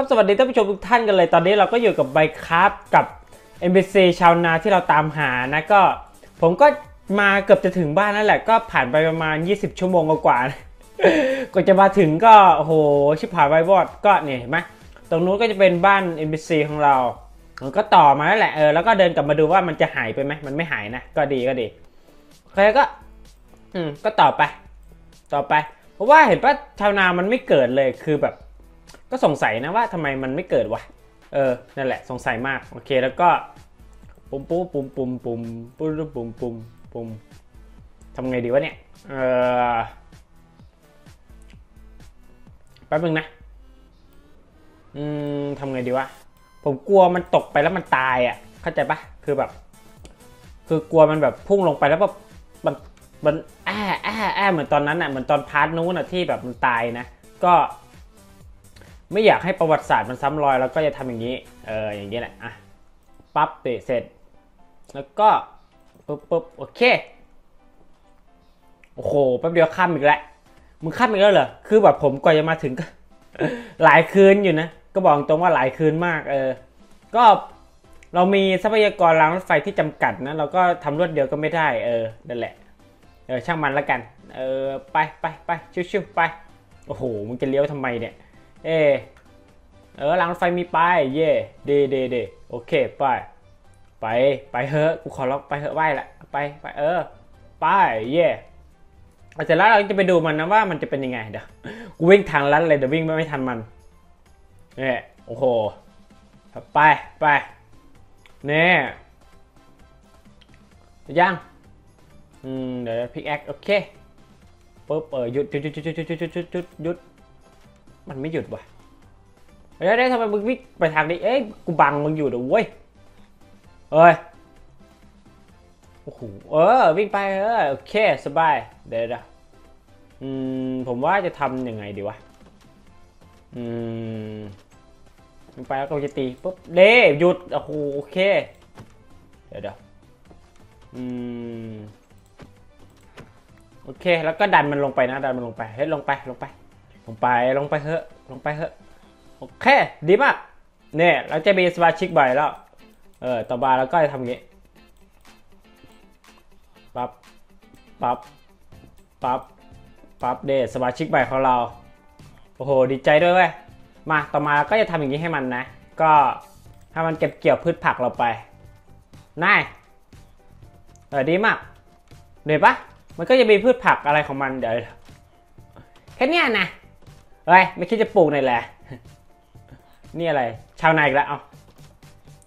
ครับ สวัสดีท่านผู้ชมทุกท่านกันเลย ตอนนี้เราก็อยู่กับไบครับกับ NPC ชาวนาที่เราตามหานะก็ ผมก็มาเกือบจะถึงบ้านนั่นแหละก็ผ่านไปประมาณ 20 ชั่วโมงกว่าๆกว่าจะมาถึงก็โหชิบหายไวบอดก็เนี่ยเห็นไหมตรงนู้นก็จะเป็นบ้าน NPC ของเรามันก็ต่อมาแล้วแหละเออแล้วก็เดินกลับมาดูว่ามันจะหายไปไหมมันไม่หายนะ ก็ดีก็ดีโอเคก็ อืมก็ต่อไป ต่อไป เพราะว่าเห็นว่าชาวนามันไม่เกิดเลยคือแบบ ก็สงสัยนะว่าทำไมมันไม่เกิดวะ เออ นั่นแหละสงสัยมาก โอเค แล้วก็ปุ่มปุ๊บปุ่มปุ่มปุ่มปุ๊บปุ่มปุ่มปุ่มทำไงดีวะเนี่ย เออแป๊บนึงนะ อืมทำไงดีวะ ผมกลัวมันตกไปแล้วมันตายอะ เข้าใจปะคือแบบ คือกลัวมันแบบพุ่งลงไปแล้วแบบมันมันแอ้แอ้แอ้เหมือนตอนนั้นอะ เหมือนตอนพาร์ทนู้นอะที่แบบมันตายนะ ก็ ไม่อยากให้ประวัติศาสตร์มันซ้ำรอย แล้วก็จะทำอย่างนี้ เอออย่างนี้แหละอะปั๊บเตะเสร็จ แล้วก็ปุ๊บปุ๊บโอเค โอ้โหแป๊บเดียวข้ามอีกแล้วมึงข้ามอีกแล้วเหรอคือแบบผมกว่าจะมาถึงก็ หลายคืนอยู่นะก็บอกตรงว่าหลายคืนมาก เออ ก็เรามีทรัพยากรรางรถไฟที่จำกัดนะเราก็ทำรวดเดียวก็ไม่ได้ เออนั่นแหละเออช่างมันแล้วกัน เออไปไปไปชิวๆไปโอ้โหมึงจะเลี้ยวทำไมเนี่ย เออเออรางรถไฟมีไป เย่เดเดเดโอเค ไป ไป ไปเฮอะกูขอร้องไปเฮอะไหวละ ไป ไป เออ ไป เย่เสร็จแล้วเราจะไปดูมันนะว่ามันจะเป็นยังไงเดี๋ยว กูวิ่งทางลัดเลยเดี๋ยววิ่งไม่ทันมันเนี่ยโอ้โห ไปไปเนี่ยยังอืมเดี๋ยวพิกแอคโอเคปุ๊บเออหยุดจุดหยุดหยุดหยุดหยุดหยุดหยุดหยุดหยุด มันไม่หยุดว่ะเฮ้ยได้ทำไมมึงวิ่งไปทางนี้ เอ้ย กูบังมึงอยู่เดี๋ยวเว้ยเอ้ย โอ้โห เออ วิ่งไปเออโอเค สบาย เดี๋ยวเดี๋ยวอืม ผมว่าจะทำยังไงดีวะ อืมวิ่งไปแล้วก็จะตีปุ๊บเด้หยุด โอ้โห โอเค เดี๋ยวเดี๋ยวอืม โอเค แล้วก็ดันมันลงไปนะ ดันมันลงไป เฮ้ย ลงไป ลงไป ลงไปลงไปเถอะลงไปเถอะโอเคดีมากเนี่ยเราจะมีสมาชิกใหม่แล้วเออต่อมาเราก็จะทำอย่างนี้ปั๊บปั๊บปั๊บปั๊บเดสมาชิกใหม่ของเราโอ้โหดีใจด้วยเว้ยมาต่อมาเราก็จะทำอย่างนี้ให้มันนะ ก็ให้มันเก็บเกี่ยวพืชผักเราไปนายเออดีมากเดี๋ยวปะมันก็จะมีพืชผักอะไรของมันเดี๋ยวแค่นี้นะ เฮ้ย ไม่คิดจะปลูกหน่อยแหละ นี่อะไร ชาวนาอีกแล้วเอา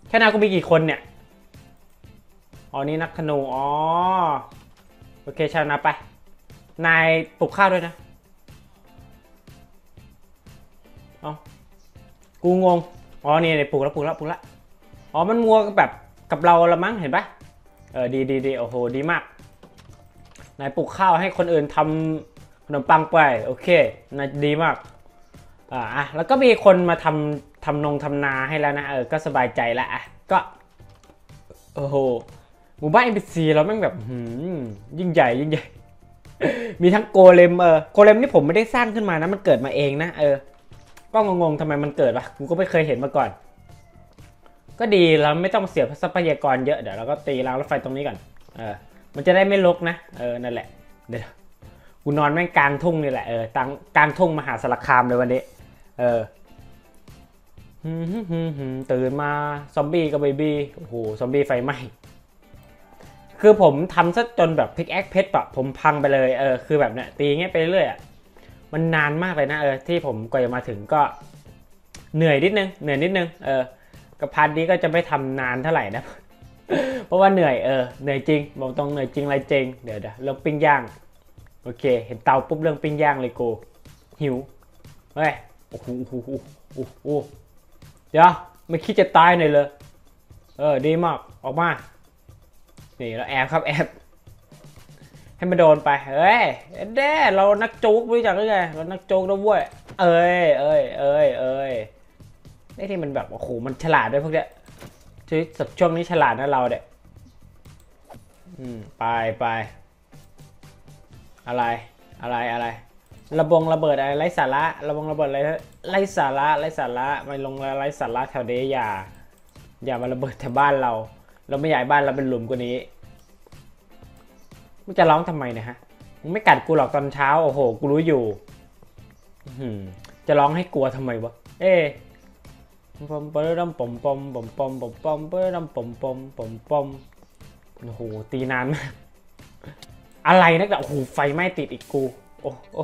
แค่นากูมีกี่คนเนี่ย อ๋อ นี่นักธนู อ๋อ โอเค ชาวนาไป นายปลูกข้าวด้วยนะ เอากูงง อ๋อ นี่ปลูกแล้วปลูกแล้วปลูกแล้ว อ๋อ มันงัวแบบกับเราละมั้ง เห็นปะเออ ดีดีดีโอ้โห ดีมาก นายปลูกข้าวให้คนอื่นทำขนมปังไป โอเคนายดีมาก อ่าอะแล้วก็มีคนมาทำทำนงทำนาให้แล้วนะเออก็สบายใจล้วอะก็โอ้โหหมู่บ้าน NPC เราแม่งแบบหืมยิ่งใหญ่ยิ่งใหญ่ มีทั้งโกเลมเออโกเลมนี่ผมไม่ได้สร้างขึ้นมานะ มันเกิดมาเองนะเออ ก็งงๆทำไมมันเกิดวะกูก็ไม่เคยเห็นมาก่อน ก็ดีเราไม่ต้องเสียทรัพยากรเยอะเดี๋ยวเราก็ตีรางรถไฟตรงนี้ก่อนเออ มันจะได้ไม่ลกนะเออนั่นแหละเดี๋ยวกูนอนแม่งกลางทุ่งนี่แหละเออกลางกลางทุ่งมหาสารคามเลยวันนี้ เออหืมหืมหืมหืมตื่นมาซอมบี้กับเบบี้โอ้โหซอมบี้ไฟไหม้คือผมทำซะจนแบบพิกแอคเพชรอะผมพังไปเลยเออคือแบบเนี้ยตีเงี้ยไปเรื่อยอะมันนานมากเลยนะเออที่ผมกว่าจะมาถึงก็เหนื่อยนิดนึงเหนื่อยนิดนึงเออกับพาร์ทนี้ก็จะไม่ทำนานเท่าไหร่นะ เพราะว่าเหนื่อยเออเหนื่อยจริงบอกตรงเหนื่อยจริงอะไรจริงเดี๋ยวเดี๋ยวเรื่องปิ้งย่าง โอเค เห็นเตาปุ๊บเรื่องปิ้งย่างเลยกูหิวเฮ้ย โอ้โหโอ้โหโอ้โหเดี๋ยวไม่คิดจะตายหน่อยเลยเออดีมากออกมา นี่เราแอบครับแอบให้มันโดนไป เฮ้ยแด้เรานักจุกรู้จักหรือไงเรานักจุกนะเว้ยเอ้ยเอ้ยเอ้ยเอ้ยไอ้ที่มันแบบโอ้โหมันฉลาดด้วยพวกเนี้ยชีวิตช่วงนี้ฉลาดนะเราเด็กอืมไปไปอะไรอะไรอะไร ระบงระเบิดอะไรไร้สาระระบงระเบิดอะไรไร้สาระไร้สาระไม่ลงไร้สาระแถวนี้อย่า อย่ามาระเบิดแถวบ้านเรา เราไม่อยากให้บ้านเราเป็นหลุมกว่านี้มึงจะร้องทำไมนี่ยฮะมึงไม่กัดกูหรอกตอนเช้าโอ้โหกูรู้อยู่จะร้องให้กลัวทำไมวะเอ๊ะปอมปมปมปอมปอมปอมปอมปอมปมปมปอมปอมปอมโอ้โหตีนานมากอะไรนักดาโอ้โหไฟไหม้ติดอีกกู โอ้โอ้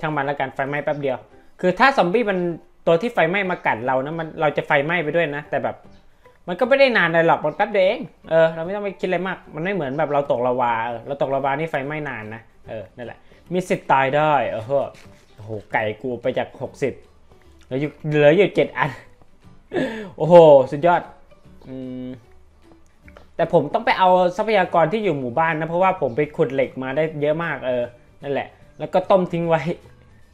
ช่างมันแล้วกันไฟไหม้แป๊บเดียว คือถ้าซอมบี้มันตัวที่ไฟไหม้มากัดเรานะมันเราจะไฟไหม้ไปด้วยนะ แต่แบบ มันก็ไม่ได้นานเลยหรอกมันแป๊บเดียวเองเออเราไม่ต้องไปคิดอะไรมาก มันไม่เหมือนแบบเราตกละวาเออเราตกละวานี่ไฟไหม้นานนะเออนั่นแหละมีสิทธิ์ตายได้เออโอ้โหไก่กูไปจากหกสิบเหลืออยู่เหลืออยู่เจ็ดอันโอ้โหสุดยอดอืมแต่ผมต้องไปเอาทรัพยากรที่อยู่หมู่บ้านนะ เพราะว่าผมไปขุดเหล็กมาได้เยอะมากเออนั่นแหละ แล้วก็ต้มทิ้งไว้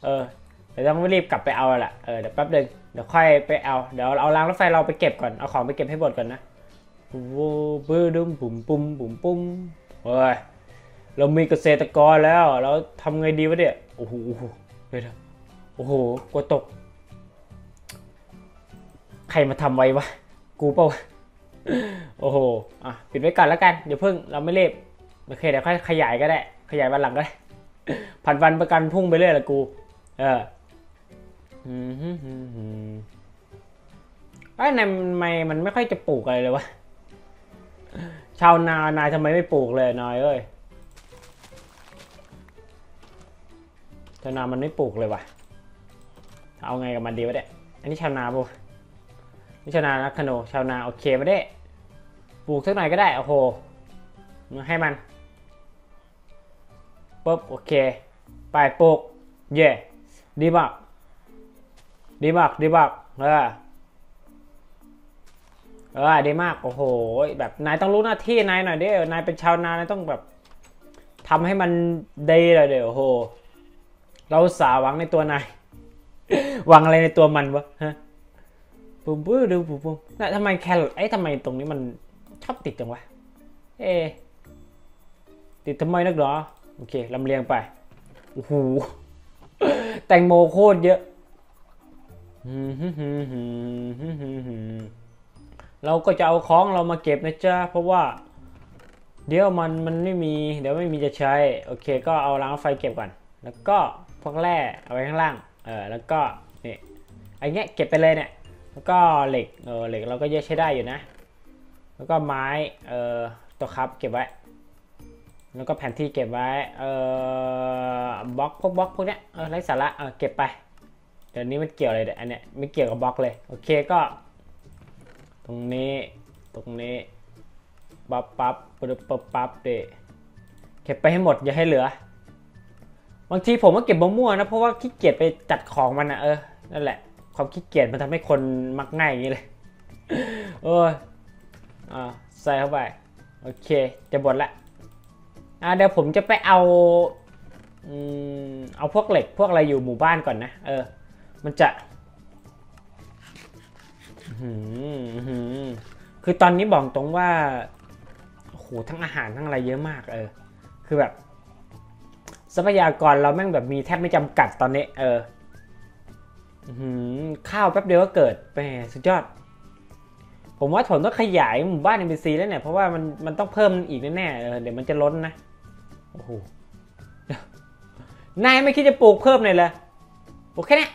เออเดี๋ยวต้องรีบกลับไปเอาละเออเดี๋ยวแป๊บเดียวเดี๋ยวค่อยไปเอา เดี๋ยวเอารางรถไฟเราไปเก็บก่อน เอาของไปเก็บให้หมดก่อนนะโอ้บื้อดุมปุ่มปุ่มปุ่มปุ่มเฮ้ย เรามีเกษตรกรแล้ว เราทำไงดีวะเนี่ย โอ้โหเดี๋ยวโอ้โห กลัวตก ใครมาทำไว้วะ กูเปล่าวะโอ้โห อะ ปิดไว้ก่อนแล้วกัน เดี๋ยวเพิ่ง เราไม่เรีบโอเค เดี๋ยวค่อยขยายก็ได้ ขยายวันหลังก็ได้ ผัดวันประกันพุ่งไปเรื่อยละกู เอออืมฮึ่มไอ้ยนายทำไมมันไม่ค่อยจะปลูกอะไรเลยวะ ชาวนานายทำไมไม่ปลูกเลยนายเอ้ยชาวนามันไม่ปลูกเลยวะเอาไงกับมันดีวะเนี่ยอันนี้ชาวนาปะนี่ชาวนานะคโนชาวนาโอเคมาได้ปลูกสักหน่อยก็ได้โอ้โหให้มัน ปุ๊บโอเค ไปปลูกเย่ดีมาก ดีมาก ดีมาก เออ เออ ดีมาก โอ้โห แบบนายต้องรู้หน้าที่นายหน่อยเด้อนายเป็นชาวนานายต้องแบบทำให้มันดีเลยเดี๋ยวโอ้โห เราสาหวังในตัวนาย หวังอะไรในตัวมันวะฮะปุ๊บปุ๊บดูปุ๊บปุ๊บน่ะทำไมแครอทไอ้ทำไมตรงนี้มันชอบติดจังวะ เอ ติดทำไมนักหรอ โอเคลำเลียงไปโอ้โหแตงโมโคตรเยอะเราก็จะเอาของเรามาเก็บนะจ๊ะเพราะว่า เดี๋ยวมันมันไม่มี เดี๋ยวไม่มีจะใช้ โอเค ก็เอาล้างไฟเก็บก่อน แล้วก็พวกแร่เอาไว้ข้างล่าง เออแล้วก็นี่ไอ้เงี้ยเก็บไปเลยเนี่ยแล้วก็เหล็กเออเหล็กเราก็เยอะใช้ได้อยู่นะ แล้วก็ไม้เออตัวครับเก็บไว้ แล้วก็แผนที่เก็บไว้ เอ่อบล็อกพวกบล็อกพวกเนี้ยเออไร้สาระเออเก็บไป เดี๋ยวนี้มันเกี่ยวอะไรเดี๋ยวอันเนี้ยไม่เกี่ยวกับบล็อกเลย โอเคก็ ตรงนี้ ตรงนี้ ปั๊บปั๊บปึ๊บปั๊บปั๊บเดเก็บไปให้หมดอย่าให้เหลือ บางทีผมก็เก็บมั่วๆนะ เพราะว่าขี้เกียจไปจัดของมันนะเออ นั่นแหละ ความขี้เกียจมันทำให้คนมักง่ายอย่างนี้เลย โอ้ย อ่า ใส่เข้าไป โอเค จะบดละ อ่าเดี๋ยวผมจะไปเอาอเอาพวกเหล็กพวกอะไรอยู่หมู่บ้านก่อนนะ เออ มันจะคือตอนนี้บอกตรงว่าโหทั้งอาหารทั้งอะไรเยอะมาก เออ คือแบบ ทรัพยากรเราแม่งแบบมีแทบไม่จำกัดตอนนี้ เอออื้อหือข้าวแป๊บเดียวก็เกิดแหมสุดยอด ผมว่าผมต้องขยายหมู่บ้าน NPC แล้วเนี่ย เพราะว่ามันมันต้องเพิ่มอีกแน่ๆเดี๋ยวมันจะล้นนะ โอ้โห นายไม่คิดจะปลูกเพิ่มเลยเหรอปลูกแค่เนี้ย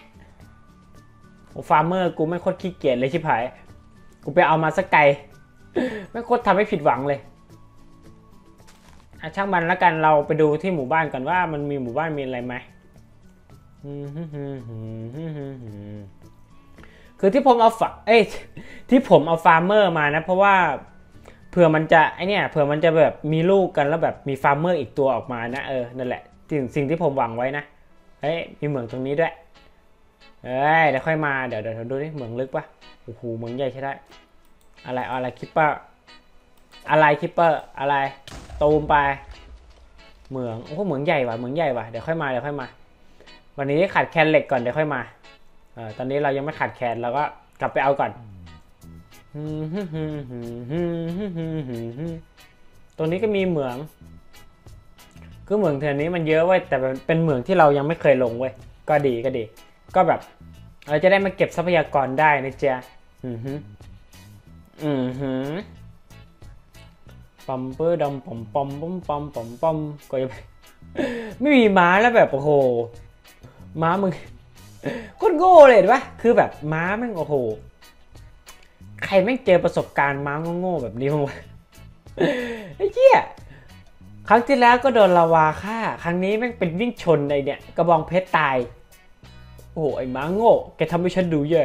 โอ้ฟาร์มเมอร์กูไม่โคตรขี้เกียจเลยชิบหาย กูไปเอามาสักไกลไม่โคตรทำให้ผิดหวังเลยอะช่างมันแล้วกันเราไปดูที่หมู่บ้านก่อนว่ามันมีหมู่บ้านมีอะไรไหม คือที่ผมเอาฝาเอ้ยที่ผมเอาฟาร์มเมอร์มานะ เพราะว่าเผื่อมันจะไอเนี่ยเผื่อมันจะแบบมีลูกกันแล้วแบบมีฟาร์มเมอร์อีกตัวออกมานะเออนั่นแหละสิ่งสิ่งที่ผมหวังไว้นะเฮ้ยมีเหมืองตรงนี้ด้วยเอ้ยเดี๋ยวค่อยมาเดี๋ยวเดี๋ยวดูดิเหมืองลึกปะโอ้โหเหมืองใหญ่ใช่ได้ อะไรอะไรคิปเปอร์อะไรคิปเปอร์อะไรตูมไปเหมืองโอ้โหเหมืองใหญ่ว่ะเหมืองใหญ่ว่ะเดี๋ยวค่อยมาเดี๋ยวค่อยมา วันนี้ขาดแคลนเหล็กก่อนเดี๋ยวค่อยมา เออตอนนี้เรายังไม่ขาดแคลนเราก็กลับไปเอาก่อนตรงนี้ก็มีเหมือง คือเหมืองเถื่อนนี้มันเยอะเว้ยแต่เป็นเหมืองที่เรายังไม่เคยลงเว้ยก็ดีก็ดี ก็แบบ เราจะได้มาเก็บทรัพยากรได้นะจ๊ะอือหืออือหือปัมเปอร์ดำปอมปอมปอมปอมปอมปอมก็จะไม่มีม้าแล้วแบบโอ้โหม้ามึง คตรโง่เลยเห็นปะคือแบบม้าแม่งโอ้โห ใครแม่งเจอประสบการณ์ม้าโง่ๆแบบนี้มั้างวะไอ้เหี้ยครั้งที่แล้วก็โดนลาวาฆ่า ครั้งนี้แม่งเป็นวิ่งชนไอเนี่ย กระบองเพชรตาย โอ้โหไอ้หมาโง่ แกทำให้ฉันดูแย่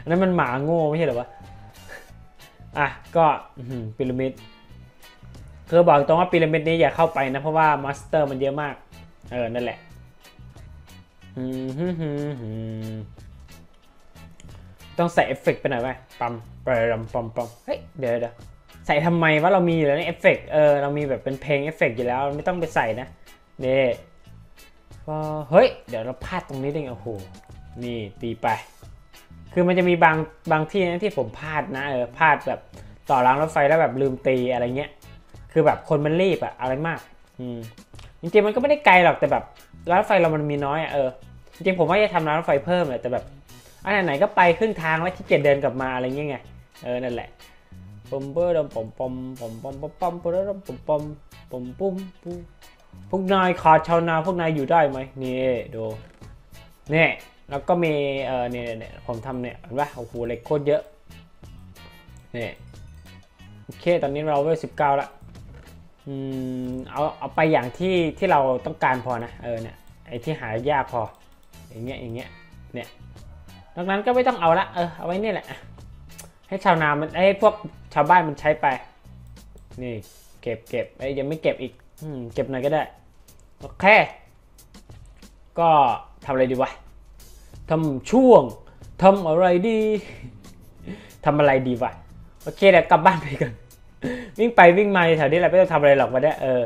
อันนั้นมันหมาโง่ไม่ใช่เหรอวะ อะ ก็อื้อหือพีระมิด คือบอกตรงว่าพีระมิดนี้อย่าเข้าไปนะ เพราะว่ามาสเตอร์มันเยอะมาก เออ นั่นแหละอืมฮึ่มฮึ่มฮึ่ม ต้องใส่เอฟเฟกต์ไปหน่อยไหมปั๊มปรมปอมปอมเฮ้ย เดี๋ยวเดี๋ยวใส่ทำไมว่าเรามีอยู่แล้วในเอฟเฟกต์เออ เรามีแบบเป็นเพลงเอฟเฟกต์อยู่แล้ว ไม่ต้องไปใส่นะเนี่ก็เฮ้ย เดี๋ยวเราพลาดตรงนี้ได้ไงโอ้โห นี่ตีไป คือมันจะมีบางบางที่นะที่ผมพลาดนะเออพลาดแบบต่อรางรถไฟแล้วแบบลืมตีอะไรเงี้ย คือแบบคนมันรีบอะอะไรมาก อืมจริงๆมันก็ไม่ได้ไกลหรอกแต่แบบ รางรถไฟเรามันมีน้อยอะเออจริงผมว่าจะทำรางรถไฟเพิ่มแหละแต่แบบอันไหนๆก็ไปครึ่งทางแล้วที่เกียจเดินกลับมาอะไรเงี้ยไงเออนั่นแหละปมเบอร์ดมปมปมปมปมปมปมปมปมปมปมปุ้มปุ้มพวกนายขาดชาวนาพวกนายอยู่ได้ไหมนี่ดูเนี่ยแล้วก็มีเออเนี่ยเนี่ยผมทำเนี่ยเห็นปะโอ้โหเหล็กโคตรเยอะเนี่ยโอเค ตอนนี้เราเวลสิบเก้าละ อืมเอาเอาไปอย่างที่ที่เราต้องการพอนะเออเนี่ยไอ้ที่หายากพอ อย่างเงี้ยอย่างเงี้ยเนี่ยนอกนั้นก็ไม่ต้องเอาละเออเอาไว้นี่แหละ ให้ชาวนามันให้พวกชาวบ้านมันใช้ไป นี่เก็บเก็บไอ้ยังไม่เก็บอีกอมเก็บหน่อยก็ได้โอเค ก็ทำอะไรดีวะทำช่วงทำอะไรดีทำอะไรดีวะโอเคเดี๋ยวกลับบ้านไปกัน วิ่งไปวิ่งมาแถวนี้แหละไม่ต้องทำอะไรหรอกวันนี้เออ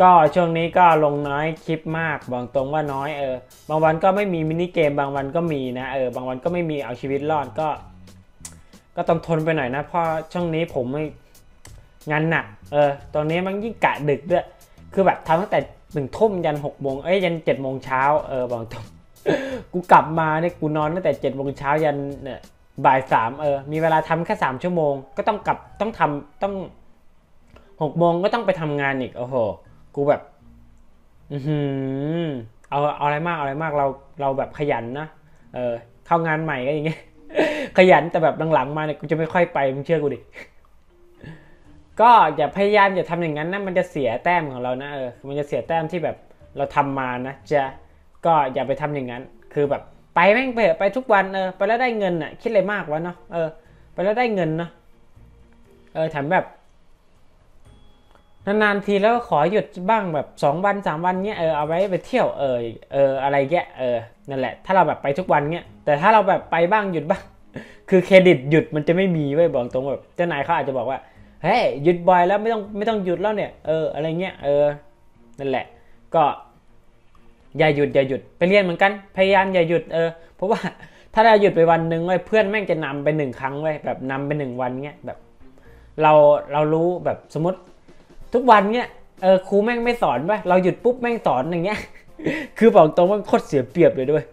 ก็ช่วงนี้ก็ลงน้อยคลิปมากบอกตรงว่าน้อยเออ บางวันก็ไม่มีมินิเกมบางวันก็มีนะเออบางวันก็ไม่มีเอาชีวิตรอดก็ ก็ต้องทนไปหน่อยนะเพราะช่วงนี้ผมไม่งานหนักเออตอนนี้มันยิ่งกะดึกด้วยคือแบบทำตั้งแต่หนึ่งทุ่มยันหกโมงเอ้ยยันเจ็ดโมงเช้าเออบอกตรงกูกลับมาเนี่ยกูนอนตั้งแต่เจ็ดโมงเช้ายันเนี่ย บ่ายสามเออ มีเวลาทำแค่สามชั่วโมง ก็ต้องกลับต้องทำต้องหกโมงก็ต้องไปทำงานอีก โอ้โห กูแบบอือหือเอาเอาอะไรมากเอาอะไรมากเราเราแบบขยันนะเออ เข้างานใหม่ก็อย่างเงี้ยขยันแต่แบบหลังๆมาเนี่ยกูจะไม่ค่อยไปมึงเชื่อกูดิก็อย่าพยายามอย่าทำอย่างนั้นนะมันจะเสียแต้มของเรานะเออมันจะเสียแต้มที่แบบเราทำมานะจะก็อย่าไปทำอย่างนั้น คือแบบ ไปแม่งไปเถอะไปทุกวันเออไปแล้วได้เงินอะ คิดอะไรมากวะเนาะเออ ไปแล้วได้เงินเนาะเออแถมแบบนานๆทีแล้วขอหยุดบ้างแบบสองวันสามวันเนี้ยเออเอาไว้ไปเที่ยวเออเอออะไรแกเออนั่นแหละ ถ้าเราแบบไปทุกวันเนี้ยแต่ถ้าเราแบบไปบ้างหยุดบ้าง คือเครดิตหยุดมันจะไม่มีไว้ยบอกตรงแบบเจ้านายเขาอาจจะบอกว่าเฮ้ยหยุดบ่อยแล้วไม่ต้องไม่ต้องหยุดแล้วเนี่ยเอออะไรเงี้ยเออนั่นแหละ ก็ อย่าหยุดอย่าหยุดไปเรียนเหมือนกันพยายามอย่าหยุดเออเพราะว่าถ้าเราหยุดไปวันหนึ่งไว้ยเพื่อนแม่งจะนำไปหนึ่งครั้งไว้ยแบบนำไปหนึ่งวันเงี้ยแบบ เราเรารู้แบบสมมติทุกวันเนี้ยเออครูแม่งไม่สอนป่ะเราหยุดปุ๊บแม่งสอนอย่างเงี้ย คือบอกตรงว่าโคตรเสียเปรียบเลยด้วย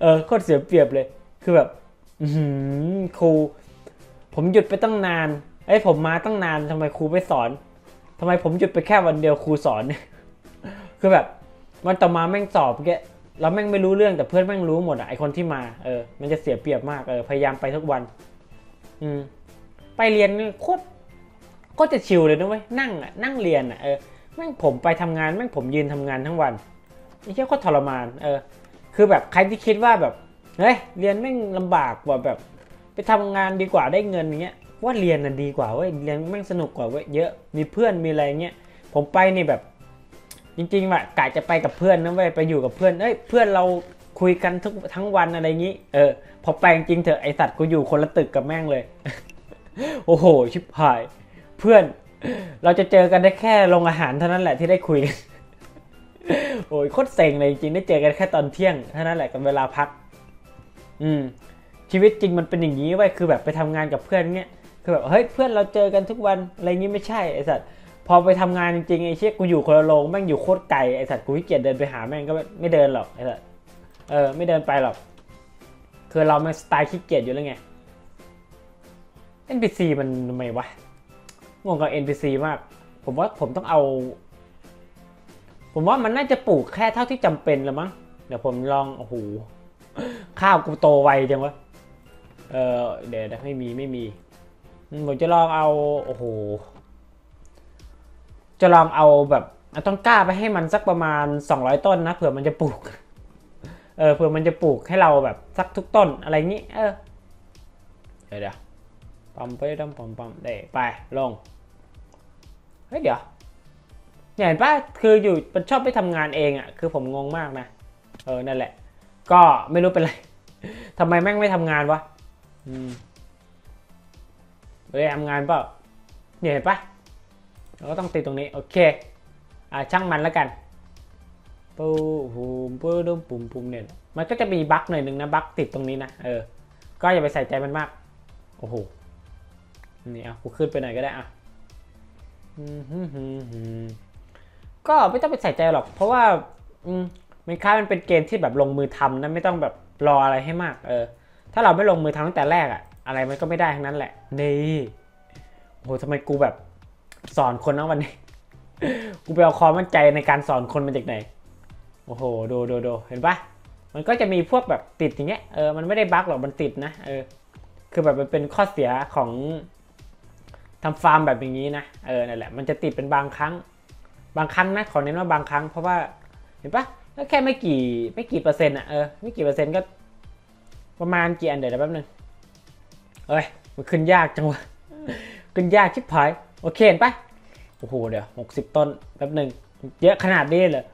เออโคตรเสียเปรียบเลย คือแบบอืครู ผมหยุดไปตั้งนานไอ้ผมมาตั้งนานทำไมครูไม่สอนทำไมผมหยุดไปแค่วันเดียวครูสอน คือแบบ วันต่อมาแม่งสอบแกเราแม่งไม่รู้เรื่องแต่เพื่อนแม่งรู้หมดอะไอคนที่มาเออมันจะเสียเปรียบมากเออพยายามไปทุกวัน อืมไปเรียนนี่โคตรก็จะชิลเลยนะเว้ยนั่งอะนั่งเรียนอะเออแม่งผมไปทำงานแม่งผมยืนทำงานทั้งวันไอ้เจ้าก็ทรมาน เออ คือแบบใครที่คิดว่าแบบเฮ้ยเรียนแม่งลำบากกว่าแบบ ไปทำงานดีกว่าได้เงินอย่างเงี้ยว่าเรียนน่ะดีกว่าเว้ยเรียนแม่งสนุกกว่าเว้ยเยอะมีเพื่อนมีอะไรเงี้ยผมไปนี่แบบ จริงๆว่ะกะจะไปกับเพื่อนนะเว้ยไปอยู่กับเพื่อนเอ้ยเพื่อนเราคุยกันทุกทั้งวันอะไรอย่างงี้ เออ พอไปจริงเถอะไอสัตว์กูอยู่คนละตึกกับแม่งเลย โอ้โห ชิบหาย เพื่อน เราจะเจอกันได้แค่โรงอาหารเท่านั้นแหละที่ได้คุยกันโอ้ยโคตรเซ็งเลยจริงๆได้เจอกันแค่ตอนเที่ยงเท่านั้นแหละกับเวลาพัก อืม ชีวิตจริงมันเป็นอย่างนี้ไว้คือแบบไปทำงานกับเพื่อนเงี้ยคือแบบเฮ้ยเพื่อนเราเจอกันทุกวันอะไรงี้ไม่ใช่ไอสัตว์ พอไปทำงานจริงๆไอ้เชี่ยกูอยู่คนละโรงแม่งอยู่โคตรไกลไอ้สัตว์กูขี้เกียจเดินไปหาแม่งก็ไม่เดินหรอกไอ้สัตว์เออไม่เดินไปหรอก คือเรามันสไตล์ขี้เกียจอยู่แล้วไง NPC มันทำไมวะงงกับ NPC มาก ผมว่าผมต้องเอา ผมว่ามันน่าจะปลูกแค่เท่าที่จำเป็นละมั้งเดี๋ยวผมลองโอ้โหข้าวกูโตไวจังวะเออเดี๋ยวนะไม่มีไม่มีผมจะลองเอาโอ้โห จะลองเอาแบบต้นกล้าไปให้มันสักประมาณ 200 ต้นนะเผื่อมันจะปลูก เออเผื่อมันจะปลูกให้เราแบบสักทุกต้นอะไรงี้ เออเดี๋ยวปั๊มไปดัมปั๊มปั๊มเดี๋ยวไปลงเฮ้ยเดี๋ยวเนี่ยเห็นปะคืออยู่มันชอบไปทำงานเองอะคือผมงงมากนะเออนั่นแหละ ก็ไม่รู้เป็นไรทำไมแม่งไม่ทำงานวะอืมเฮ้ยทำงานเปล่าเนี่ยเห็นปะ เราก็ต้องติดตรงนี้ โอเค อ่าช่างมันแล้วกันปูปูปูดุมปุ่มปุ่มเนี่ยมันก็จะมีบั๊กหน่อยหนึ่งนะบั๊กติดตรงนี้นะเออ ก็อย่าไปใส่ใจมันมาก โอ้โห นี่อะกูขึ้นไปหน่อยก็ได้อะก็ไม่ต้องไปใส่ใจหรอก เพราะว่าอืมันค่ามันเป็นเกมที่แบบลงมือทำนะไม่ต้องแบบรออะไรให้มาก เออ ถ้าเราไม่ลงมือทำตั้งแต่แรกอะอะไรมันก็ไม่ได้ทั้งนั้นแหละนี่โอ้โหทำไมกูแบบ สอนคนนะวันนี้ กูไปเอาความมั่นใจในการสอนคนมาจากไหน โอ้โห ดูดูดูเห็นปะมันก็จะมีพวกแบบติดอย่างเงี้ย เออ มันไม่ได้บั๊กหรอก มันติดนะ เออ คือแบบมันเป็นข้อเสียของทำฟาร์มแบบอย่างนี้นะ เออ นั่นแหละ มันจะติดเป็นบางครั้ง บางครั้งนะ ขอเน้นว่าบางครั้ง เพราะว่า เห็นปะก็แค่ไม่กี่ไม่กี่เปอร์เซ็นต์อะเออ ไม่กี่เปอร์เซ็นต์ก็ ประมาณกี่อันเดี๋ยวแป๊บนึงเอ้ย มันขึ้นยากจังวะ ขึ้นยากชิบหาย โอเคเห็นปะโอ้โหเดี๋ยวหกสิบต้นแป๊บหนึ่งเยอะขนาดนี้เลย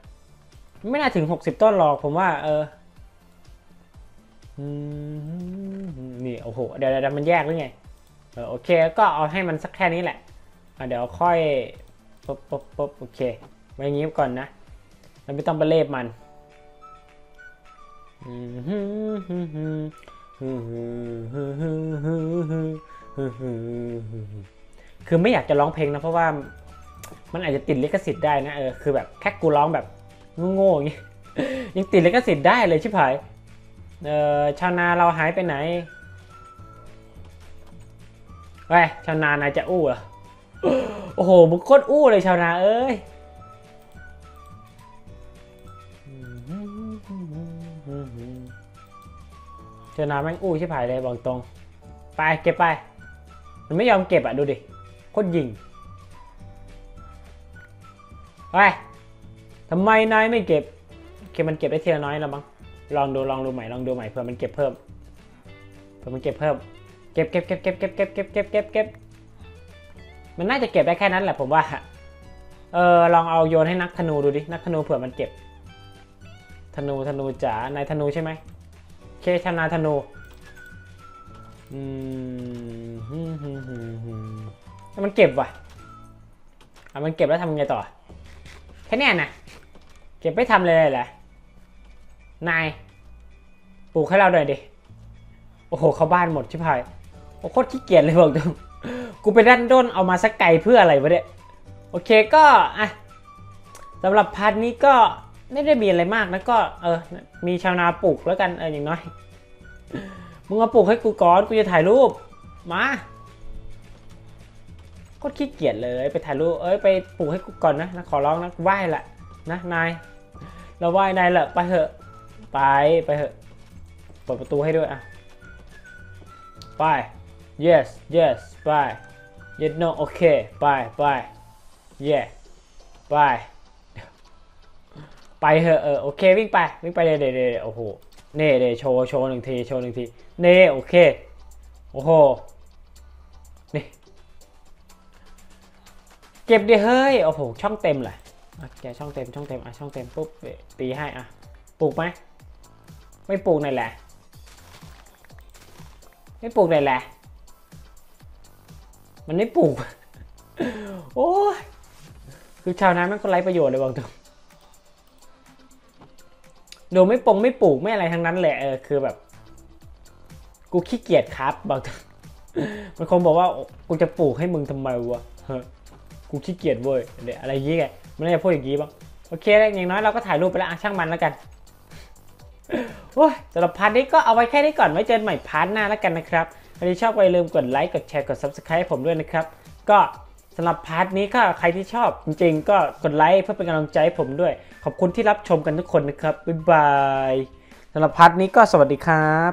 ไม่น่าถึงหกสิบต้นหรอกผมว่า เออนี่โอ้โหเดี๋ยวเดี๋ยวมันแยกหรือไงเออโอเคก็เอาให้มันสักแค่นี้แหละเดี๋ยวค่อยปุ๊บปุ๊บปุ๊บโอเคไว้อย่างี้ก่อนนะเราไม่ต้องไปเล็บมัน คือไม่อยากจะร้องเพลงนะเพราะว่ามันอาจจะติดลิขสิทธิ์ได้นะเออคือแบบแค่กูร้องแบบโง่ๆอย่างงี้ยังติดลิขสิทธิ์ได้เลยชิบหายเออชาวนาเราหายไปไหนเฮ้ยชาวนานายจะอู้เหรอโอ้โหมึงโคตรอู้เลยชาวนาเอ้ยเจอน้ำแม่งอู้ชิบหายเลยบอกตรง ไปเก็บไป มันไม่ยอมเก็บอะดูดิ คตรยิงไปทำไมนายไม่เก็บเก็บมันเก็บได้ทีละน้อยแล้วมั้งลองดูลองดูใหม่ลองดูใหม่เผื่อมันเก็บเพิ่มเผื่อมันเก็บเพิ่มเก็บเก็บเก็บเก็บเก็บเก็บเก็บเก็บเก็บเก็บมันน่าจะเก็บได้แค่นั้นแหละผมว่าเออลองเอาโยนให้นักธนูดูดินักธนูเผื่อมันเก็บ ธนูธนูจ๋านายธนูใช่ไหมเคชนาธนูอืมฮึ่ มันเก็บว่ะอะมันเก็บแล้วทำไงต่อ แค่นี้นะเก็บไม่ทำเลยเหรอนายปลูกให้เราหน่อยดิ โอ้โห เข้าบ้านหมดชิบหายโอ้โคตรขี้เกียจเลยบอกตรงกูไปดันด้นเอามาสักไกลเพื่ออะไรวะเนี่ย โอเคก็อะสำหรับพาร์ทนี้ก็ไม่ได้มีอะไรมากนะก็ เออ มีชาวนาปลูกแล้วกันเอออย่างน้อย มึงมาปลูกให้กูก่อนกูจะถ่ายรูป มา โคตรขี้เกียจเลยไปถ่ายรูปเอ้ยไปปลูกให้กูก่อนนะนะขอร้องนะไหว้ละนะนายเราไหว้นายละไปเถอะไปไปเถอะเปิดประตูให้ด้วยอะไป yes yes ไป yes no โอเคไปไป yeah ไปไปเถอะเออโอเควิ่งไปวิ่งไปเดี๋ยเดเดโอ้โหเน่เดโชว์โชว์หนึ่งทีโชว์หนึ่งทีเน่โอเคโอ้โห เก็บดิเฮ้ย โอ้โห ช่องเต็มเลยแกช่องเต็ม ช่องเต็ม อะ ช่องเต็มปุ๊บ ตีให้อะ ปลูกไหม ไม่ปลูกไหนแหละ ไม่ปลูกไหนแหละ มันไม่ปลูก โอ้ย คือชาวนาแม่งก็ไร้ประโยชน์เลยบางตรงดูไม่ปงไม่ปลูกไม่อะไรทั้งนั้นแหละ เออ คือแบบ กูขี้เกียจครับบางทีมันคงบอกว่า กูจะปลูกให้มึงทำไมวะ กูขี้เกียจเว้ยเดี๋ยอะไรยี้ไงไม่น่าจะพูดอย่างงี้บ้างโอเคอย่างน้อยเราก็ถ่ายรูปไปแล้วช่างมันแล้วกันโอ้ยสำหรับพาร์ทนี้ก็เอาไว้แค่นี้ก่อนไว้เจอกันใหม่พาร์ทหน้าแล้วกันนะครับใครที่ชอบก็อย่าลืมกดไลค์กดแชร์กด subscribe ผมด้วยนะครับ ก็สำหรับพาร์ทนี้ก็ใครที่ชอบจริงๆ ก็กดไลค์เพื่อเป็นกำลังใจให้ผมด้วย ขอบคุณที่รับชมกันทุกคนนะครับบ๊ายบายสำหรับพาร์ทนี้ก็สวัสดีครับ